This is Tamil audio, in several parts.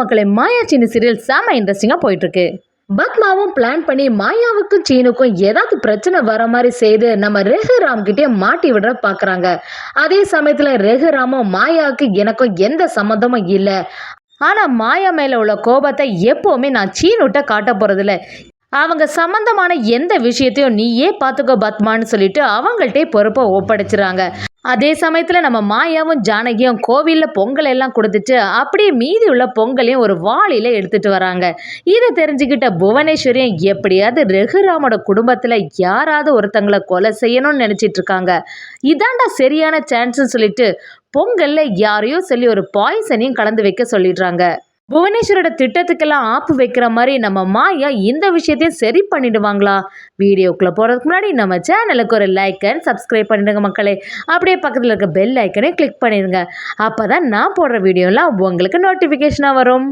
மக்களை மாயா சீனு சீரியல் செம இன்ட்ரெஸ்டிங்காக போயிட்டுருக்கு. பத்மாவும் பிளான் பண்ணி மாயாவுக்கும் சீனுக்கும் ஏதாவது பிரச்சனை வர மாதிரி செய்து நம்ம ரெகுராம் கிட்டே மாட்டி விடுற பார்க்குறாங்க அதே சமயத்தில் ரெகுராமும் மாயாவுக்கு எனக்கும் எந்த சம்மந்தமும் இல்லை. ஆனால் மாயா மேலே உள்ள கோபத்தை எப்போவுமே நான் சீனுட்ட காட்ட போகிறதில்ல அவங்க சம்பந்தமான எந்த விஷயத்தையும் நீயே பார்த்துக்கோ பத்மான்னு சொல்லிட்டு அவங்கள்ட்டே பொறுப்பை ஒப்படைச்சிறாங்க அதே சமயத்தில் நம்ம மாயாவும் ஜானகியும் கோவிலில் பொங்கல் எல்லாம் கொடுத்துட்டு அப்படியே மீதி உள்ள பொங்கலையும் ஒரு வாளியில் எடுத்துட்டு வராங்க. இதை தெரிஞ்சுக்கிட்ட புவனேஸ்வரியும் எப்படியாவது ரகுராமோட குடும்பத்தில் யாராவது ஒருத்தங்களை கொலை செய்யணும்னு நினச்சிட்டு இருக்காங்க. இதாண்டா சரியான சான்ஸ்ன்னு சொல்லிட்டு பொங்கலில் யாரையோ சொல்லி ஒரு பாய்சனையும் கலந்து வைக்க சொல்லிடுறாங்க. புவனேஸ்வரோட திட்டத்துக்கெல்லாம் ஆப்பு வைக்கிற மாதிரி நம்ம மாயா இந்த விஷயத்தையும் சரி பண்ணிடுவாங்களா? வீடியோக்குள்ளே போகிறதுக்கு முன்னாடி நம்ம சேனலுக்கு ஒரு லைக் அண்ட் சப்ஸ்கிரைப் பண்ணிடுங்க மக்களே. அப்படியே பக்கத்தில் இருக்க பெல் ஐக்கனே கிளிக் பண்ணிடுங்க. அப்போ தான் நான் போடுற வீடியோலாம் உங்களுக்கு நோட்டிஃபிகேஷனாக வரும்.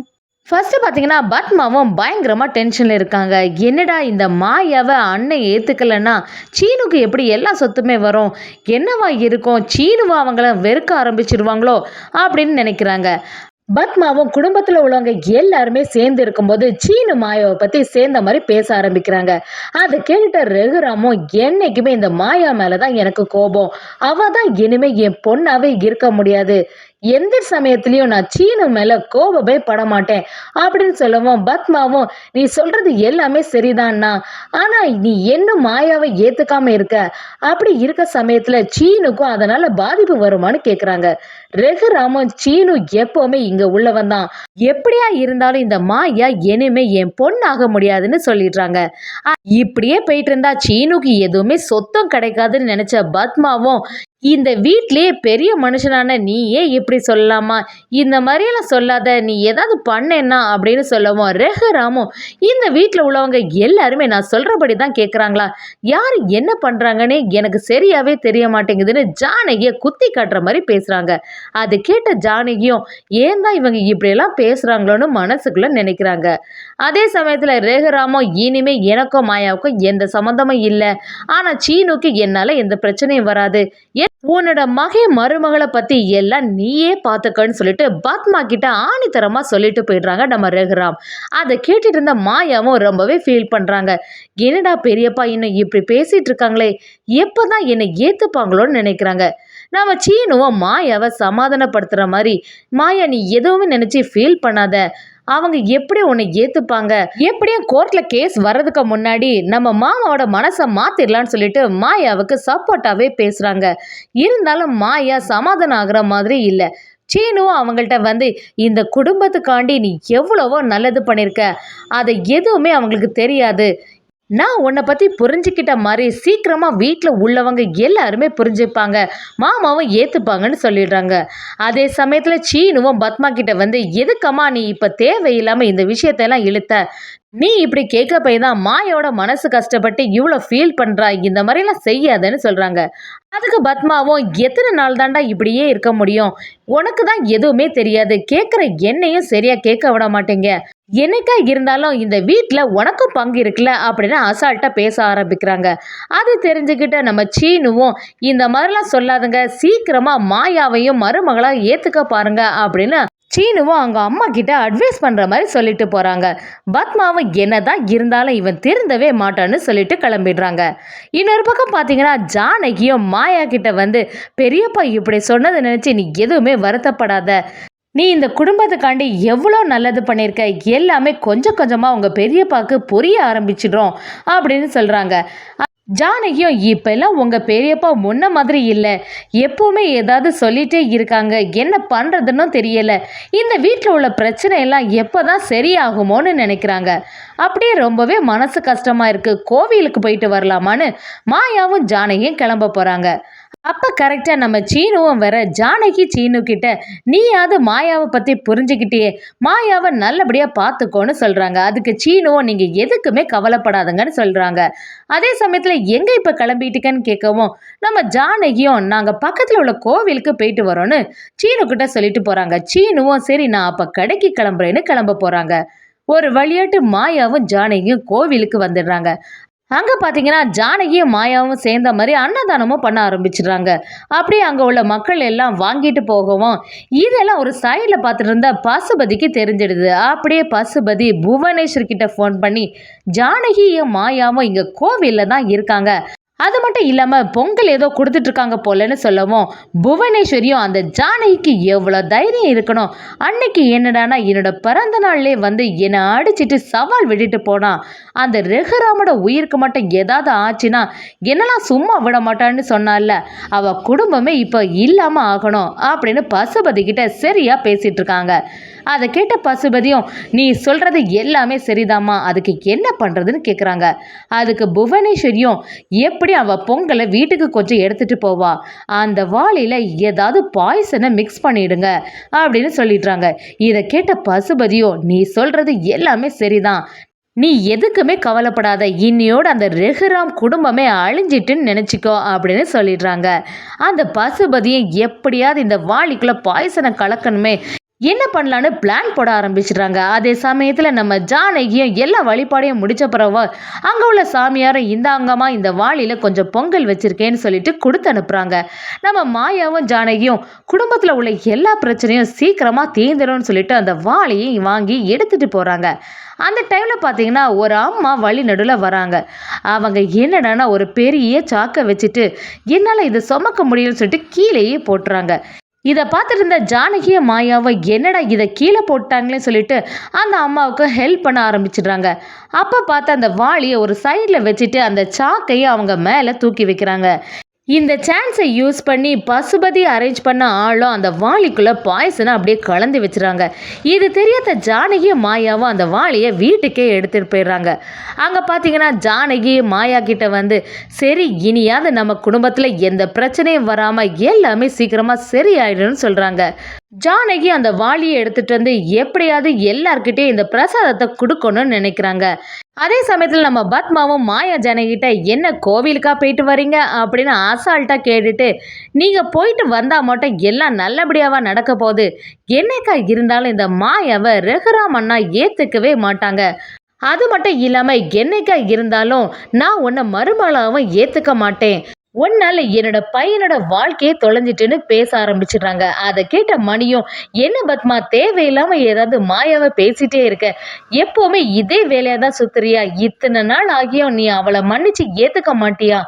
ஃபஸ்ட்டு பார்த்தீங்கன்னா பத்மாவும் பயங்கரமாக டென்ஷனில் இருக்காங்க. என்னடா இந்த மாயாவை அண்ணன் ஏற்றுக்கலைன்னா சீனுக்கு எப்படி எல்லா சொத்துமே வரும்? என்னவா இருக்கும்? சீனுவா அவங்கள வெறுக்க ஆரம்பிச்சிருவாங்களோ அப்படின்னு நினைக்கிறாங்க. பத்மாவும் குடும்பத்தில் உள்ளவங்க எல்லாருமே சேர்ந்து இருக்கும்போது சீனு மாயாவை பற்றி சேர்ந்த மாதிரி பேச ஆரம்பிக்கிறாங்க. அதை கேட்டுட்ட ரகுராமும் என்னைக்குமே இந்த மாயா மேலே தான் எனக்கு கோபம். அவள் தான் இனிமேல் என் பொண்ணாவே இருக்க முடியாது. எந்த சமயத்துலையும் நான் சீனு மேலே கோபமே பட மாட்டேன் அப்படின்னு சொல்லவும் பத்மாவும் நீ சொல்றது எல்லாமே சரிதான்னா ஆனால் நீ என்ன மாயாவை ஏத்துக்காம இருக்க? அப்படி இருக்க சமயத்தில் சீனுக்கும் அதனால பாதிப்பு வருமான்னு கேட்குறாங்க ரகுராமும் சீனு எப்போவுமே இங்கே உள்ளவன் தான். எப்படியா இருந்தாலும் இந்த மாயா இனிமே என் பொண்ணாக முடியாதுன்னு சொல்லிடுறாங்க. இப்படியே போயிட்டு இருந்தா சீனுக்கு எதுவுமே சொத்தம் கிடைக்காதுன்னு நினைச்ச பத்மாவும் இந்த வீட்டிலே பெரிய மனுஷனான நீயே இப்படி சொல்லலாமா? இந்த மாதிரியெல்லாம் சொல்லாத நீ ஏதாவது பண்ணேன்னா அப்படின்னு சொல்லவும் ரெஹராமும் இந்த வீட்டில் உள்ளவங்க எல்லாருமே நான் சொல்கிறபடி தான் கேட்குறாங்களா யார் என்ன பண்ணுறாங்கன்னு எனக்கு சரியாகவே தெரிய மாட்டேங்குதுன்னு ஜானகியை குத்தி காட்டுற மாதிரி பேசுகிறாங்க அது கேட்ட ஜானகியும் ஏன் தான் இவங்க இப்படியெல்லாம் பேசுகிறாங்களோன்னு மனசுக்குள்ளே நினைக்கிறாங்க. அதே சமயத்தில் ரேகராமும் இனிமே எனக்கும் மாயாவுக்கும் எந்த சம்மந்தமும் இல்லை. ஆனால் சீனுக்கு என்னால் எந்த பிரச்சனையும் வராது. உன்னோட மகை மருமகளை பற்றி எல்லாம் நீயே பார்த்துக்கன்னு சொல்லிட்டு பத்மா கிட்ட ஆணித்தரமாக சொல்லிட்டு போயிடுறாங்க நம்ம ரகுராம். அதை கேட்டுட்டு இருந்த மாயாவும் ரொம்பவே ஃபீல் பண்ணுறாங்க என்னடா பெரியப்பா இன்னும் இப்படி பேசிகிட்டு இருக்காங்களே? எப்போ தான் என்னை ஏற்றுப்பாங்களோன்னு நினைக்கிறாங்க. நம்ம சீனுவும் மாயாவை சமாதானப்படுத்துகிற மாதிரி மாயா நீ எதுவுமே நினச்சி ஃபீல் பண்ணாத. அவங்க எப்படி உன்னை ஏற்றுப்பாங்க எப்படியும் கோர்ட்டில் கேஸ் வர்றதுக்கு முன்னாடி நம்ம மாமாவோட மனசை மாற்றிடலான்னு சொல்லிட்டு மாயாவுக்கு சப்போர்ட்டாவே பேசுகிறாங்க இருந்தாலும் மாயா சமாதானம் ஆகிற மாதிரி இல்லை. சீனுவும் அவங்கள்ட்ட வந்து இந்த குடும்பத்துக்காண்டி நீ எவ்வளவோ நல்லது பண்ணியிருக்க அதை எதுவுமே அவங்களுக்கு தெரியாது. நான் உன்னை பற்றி புரிஞ்சுக்கிட்ட மாதிரி சீக்கிரமாக வீட்டில் உள்ளவங்க எல்லாருமே புரிஞ்சுப்பாங்க. மாமாவும் ஏற்றுப்பாங்கன்னு சொல்லிடுறாங்க. அதே சமயத்தில் சீனுவும் பத்மா கிட்ட வந்து எதுக்கம்மா நீ இப்போ தேவையில்லாமல் இந்த விஷயத்தெல்லாம் இழுத்த? நீ இப்படி கேட்க போய் தான் மாயோட மனசு கஷ்டப்பட்டு இவ்வளோ ஃபீல் பண்ணுறா இந்த மாதிரிலாம் செய்யாதன்னு சொல்கிறாங்க அதுக்கு பத்மாவும் எத்தனை நாள் தாண்டா இப்படியே இருக்க முடியும்? உனக்கு தான் எதுவுமே தெரியாது. கேட்குற என்னையும் சரியாக கேட்க விட மாட்டேங்க. என்னைக்கா இருந்தாலும் இந்த வீட்டில் உனக்கும் பங்கு இருக்குல்ல அப்படின்னு அசால்ட்டாக பேச ஆரம்பிக்கிறாங்க. அது தெரிஞ்சுக்கிட்ட நம்ம சீனுவும் இந்த மாதிரிலாம் சொல்லாதுங்க. சீக்கிரமாக மாயாவையும் மருமகளாக ஏற்றுக்க பாருங்க அப்படின்னு சீனுவும் அவங்க அம்மா கிட்ட அட்வைஸ் பண்ணுற மாதிரி சொல்லிட்டு போகிறாங்க பத்மாவும் என்னதான் இருந்தாலும் இவன் திருந்தவே மாட்டான்னு சொல்லிட்டு கிளம்பிடுறாங்க. இன்னொரு பக்கம் பார்த்தீங்கன்னா ஜானகியும் மாயா கிட்ட வந்து பெரியப்பா இப்படி சொன்னதை நினச்சி நீ எதுவுமே வருத்தப்படாத. நீ இந்த குடும்பத்துக்காண்டி எவ்வளோ நல்லது பண்ணியிருக்க? எல்லாமே கொஞ்சம் கொஞ்சமாக உங்கள் பெரியப்பாவுக்கு புரிய ஆரம்பிச்சிடுறோம் அப்படின்னு சொல்கிறாங்க ஜானகியும் இப்போல்லாம் உங்கள் பெரியப்பா முன்ன மாதிரி இல்லை. எப்போவுமே ஏதாவது சொல்லிகிட்டே இருக்காங்க. என்ன பண்ணுறதுன்னு தெரியலை. இந்த வீட்டில் உள்ள பிரச்சனையெல்லாம் எப்போ தான் சரியாகுமோன்னு நினைக்கிறாங்க. அப்படியே ரொம்பவே மனசு கஷ்டமாக இருக்குது கோவிலுக்கு போயிட்டு வரலாமான்னு மாயாவும் ஜானகியும் கிளம்ப போகிறாங்க அப்போ கரெக்டாக நம்ம சீனுவும் வர ஜானகி சீனு கிட்ட நீயாவது மாயாவை பற்றி புரிஞ்சுக்கிட்டே மாயாவை நல்லபடியாக பார்த்துக்கோன்னு சொல்கிறாங்க அதுக்கு சீனுவும் நீங்கள் எதுக்குமே கவலைப்படாதுங்கன்னு சொல்கிறாங்க அதே சமயத்தில் எங்கே இப்போ கிளம்பிட்டுக்கன்னு கேட்கவும் நம்ம ஜானகியும் நாங்கள் பக்கத்தில் உள்ள கோவிலுக்கு போயிட்டு வரோன்னு சீனு கிட்ட சொல்லிட்டு போகிறாங்க சீனுவும் சரி நான் அப்போ கடைக்கு கிளம்புறேன்னு கிளம்ப போகிறாங்க ஒரு வழியாட்டு மாயாவும் ஜானகியும் கோவிலுக்கு வந்துடுறாங்க. அங்கே பார்த்தீங்கன்னா ஜானகியும் மாயாவும் சேர்ந்த மாதிரி அன்னதானமும் பண்ண ஆரம்பிச்சிடுறாங்க. அப்படியே அங்கே உள்ள மக்கள் எல்லாம் வாங்கிட்டு போகவும் இதெல்லாம் ஒரு சைடில் பார்த்துட்டு இருந்த பசுபதிக்கு தெரிஞ்சிடுது. அப்படியே பசுபதி புவனேஸ்வர் கிட்ட ஃபோன் பண்ணி ஜானகியும் மாயாவும் இங்கே கோவிலில் தான் இருக்காங்க. அது மட்டும் இல்லாமல் பொங்கல் ஏதோ கொடுத்துட்ருக்காங்க போலன்னு சொல்லவும் புவனேஸ்வரியும் அந்த ஜானகிக்கு எவ்வளோ தைரியம் இருக்கணும்? அன்னைக்கு என்னடானா என்னோட பிறந்த நாள்லேயே வந்து என்னை அடிச்சிட்டு சவால் விட்டுட்டு போனா அந்த ரெகுராமோட உயிருக்கு மட்டும் ஏதாவது ஆச்சுன்னா என்னெல்லாம் சும்மா விட மாட்டான்னு சொன்னால அவள் குடும்பமே இப்போ இல்லாமல் ஆகணும் அப்படின்னு பசுபதி கிட்ட சரியாக பேசிகிட்டு இருக்காங்க அதை கேட்ட பசுபதியும் நீ சொல்கிறது எல்லாமே சரிதாம்மா அதுக்கு என்ன பண்ணுறதுன்னு கேட்குறாங்க அதுக்கு புவனேஸ்வரியும் எப்படி அவள் பொங்கலை வீட்டுக்கு கொஞ்சம் எடுத்துகிட்டு போவா? அந்த வாளியில் ஏதாவது பாய்சனை மிக்ஸ் பண்ணிடுங்க அப்படின்னு சொல்லிடுறாங்க. இதை கேட்ட பசுபதியும் நீ சொல்கிறது எல்லாமே சரிதான். நீ எதுக்குமே கவலைப்படாத. இன்னையோட அந்த ரெகுராம் குடும்பமே அழிஞ்சிட்டுன்னு நினச்சிக்கோ அப்படின்னு சொல்லிடுறாங்க. அந்த பசுபதியை எப்படியாவது இந்த வாளிக்குள்ளே பாய்சனை கலக்கணுமே. என்ன பண்ணலான்னு பிளான் போட ஆரம்பிச்சிடுறாங்க. அதே சமயத்தில் நம்ம ஜானகியும் எல்லா வழிபாடையும் முடிச்ச பிறகு அங்கே உள்ள சாமியாரும் இந்த அங்கமாக இந்த வாளியில் கொஞ்சம் பொங்கல் வச்சுருக்கேன்னு சொல்லிட்டு கொடுத்து அனுப்புகிறாங்க நம்ம மாயாவும் ஜானகியும் குடும்பத்தில் உள்ள எல்லா பிரச்சனையும் சீக்கிரமாக தீந்துடும் சொல்லிட்டு அந்த வாளியை வாங்கி எடுத்துகிட்டு போகிறாங்க அந்த டைமில் பார்த்தீங்கன்னா ஒரு அம்மா வழி நடுவில் வராங்க. அவங்க என்னடான்னா ஒரு பெரிய சாக்கை வச்சுட்டு என்னால் இதை சுமக்க முடியும்னு சொல்லிட்டு கீழேயே போட்டுறாங்க. இதை பார்த்துட்டு இருந்த ஜானகியும் என்னடா இதை கீழே போட்டாங்களே சொல்லிட்டு அந்த அம்மாவுக்கு ஹெல்ப் பண்ண ஆரம்பிச்சிடுறாங்க. அப்போ பார்த்து அந்த வாளியை ஒரு சைடில் வச்சுட்டு அந்த சாக்கையை அவங்க மேலே தூக்கி வைக்கிறாங்க. இந்த சான்ஸை யூஸ் பண்ணி பசுபதி அரேஞ்ச் பண்ண ஆளும் அந்த வாளிக்குள்ளே பாய்சனை அப்படியே கலந்து வச்சுறாங்க. இது தெரியாத ஜானகியும் மாயாவும் அந்த வாளியை வீட்டுக்கே எடுத்துகிட்டு போயிடுறாங்க. அங்கே பார்த்தீங்கன்னா ஜானகி மாயா கிட்ட வந்து சரி இனியாவது நம்ம குடும்பத்தில் எந்த பிரச்சனையும் வராமல் எல்லாமே சீக்கிரமாக சரியாயிடும்னு சொல்கிறாங்க ஜானகி அந்த வாளியை எடுத்துட்டு வந்து எப்படியாவது எல்லார்கிட்டயும் இந்த பிரசாதத்தை கொடுக்கணும்னு நினைக்கிறாங்க. அதே சமயத்தில் நம்ம பத்மாவும் மாயா ஜானகிட்ட என்ன கோவிலுக்கா போயிட்டு வரீங்க? அப்படின்னு அசால்ட்டாக கேட்டுட்டு நீங்கள் போயிட்டு வந்தால் மட்டும் எல்லாம் நல்லபடியாவா நடக்க போகுது. என்னைக்கா இருந்தாலும் இந்த மாயாவை ரெகுராம் அண்ணா ஏற்றுக்கவே மாட்டாங்க. அது மட்டும் இல்லாமல் என்னைக்கா இருந்தாலும் நான் உன்னை மருமகளாகவும் ஏற்றுக்க மாட்டேன். உன்னால என்னோட பையனோட வாழ்க்கையே தொலைஞ்சிட்டுன்னு பேச ஆரம்பிச்சிடுறாங்க. அதை கேட்ட மணியும் என்ன பத்மா தேவையில்லாம ஏதாவது மாயாவை பேசிட்டே இருக்க? எப்பவுமே இதே வேலையா தான் சுத்துறியா? இத்தனை நாள் ஆகியும் நீ அவளை மன்னிச்சு ஏத்துக்க மாட்டியா?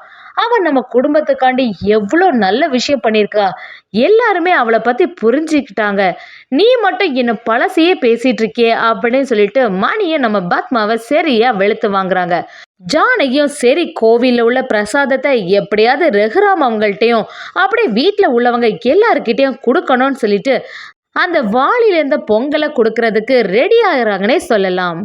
அவன் நம்ம குடும்பத்துக்காண்டி எவ்வளோ நல்ல விஷயம் பண்ணியிருக்கா? எல்லாருமே அவளை பற்றி புரிஞ்சுக்கிட்டாங்க. நீ மட்டும் இன்னும் பழசையே பேசிட்டு இருக்கியே அப்படின்னு சொல்லிட்டு மணியை நம்ம பத்மாவை சரியா வெளுத்து வாங்குறாங்க. ஜானகியும் சரி கோவிலில் உள்ள பிரசாதத்தை எப்படியாவது ரகுராம் அவங்கள்ட்டையும் அப்படியே வீட்டில் உள்ளவங்க எல்லாருக்கிட்டையும் கொடுக்கணும்னு சொல்லிட்டு அந்த வாளிலேருந்த பொங்கலை கொடுக்கறதுக்கு ரெடி ஆகிறாங்கன்னே சொல்லலாம்.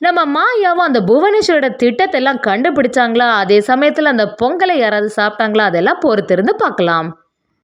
நம்ம மாயாவும் அந்த புவனேஸ்வரோட திட்டத்தெல்லாம் கண்டுபிடிச்சாங்களா? அதே சமயத்தில் அந்த பொங்கலை யாராவது சாப்பிட்டாங்களா? அதெல்லாம் பொறுத்திருந்து பார்க்கலாம்.